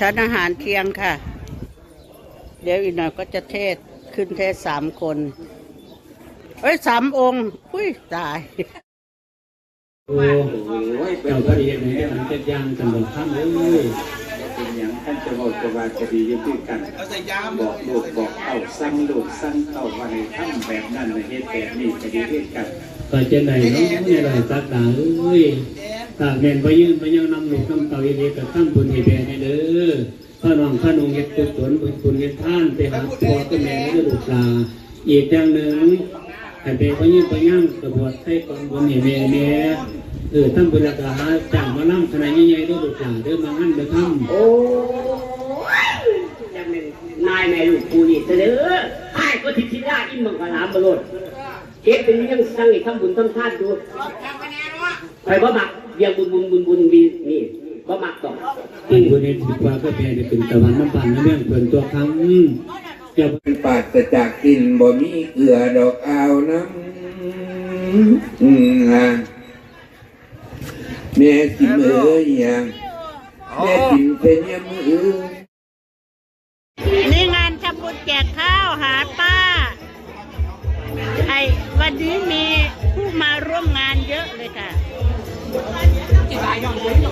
ชั้นอาหารเที่ยงค่ะ เดี๋ยวอีกหน่อยก็จะเทศขึ้นเทศสามคน เอ้ยสามองค์ อุ้ยตาย โอ้โหเจ้าก็ดีเห็นไหมมันจะยังกันบอกข้ามเลยเป็นอย่างท่านจะบอกจะว่าจะดีอยิ่งกัน บอกลูกบอกเต่าสั่งลูกสั่งเต่าว่าให้ทำแบบนั้นในเหตุแบบนี้จะดีด้วยกันก็จะไหนเนาะเนี่ยไรสักดาเอ้ย ตากแม่นไปยืนไปยังนำลูกนำเต่าอีเดีกับตั้งบุญให้แบให้เด้อพ่อน้องพ่อนุ่งเฮ็ดกุศลบุญคุณเฮ็ดท่านไปหาพ่อกับแม่และลูกหลานอีกอย่างหนึ่งให้ไปไปยืนไปยังกระบวชให้กองบุญให้แม่แม่เออตั้งบุญราคาจ้างมานั่งขนาดใหญ่ๆด้วยลูกหลานเด้อมางั้นเด้อทำโอ้ยนายแม่ลูกกูนี่เสนอไอ้ก็ทิศที่ได้อิ่มมังกรลามบรดเก็บเป็นยังสั่งให้ทำบุญทำทานดู ใครบ่มักเบียงบุญบุญบุญบุญมีนี่บ่มักต่ออันผู้นี้ถือว่าก็แพ้ได้เป็นตะวันน้ำปันน้ำเรื่องเปินตัวครั้งเจ้าเป็นปราศจากกลินบ่มีเกลือดอกอาวน้ำอืมฮะแม่กินเอ้ยยังแม่กินเป็นยามมือนี่งานทำบุญแจกข้าวหาป้าไอ้วันนี้มีผู้มาร่วมงานเยอะเลยค่ะ 大样，有。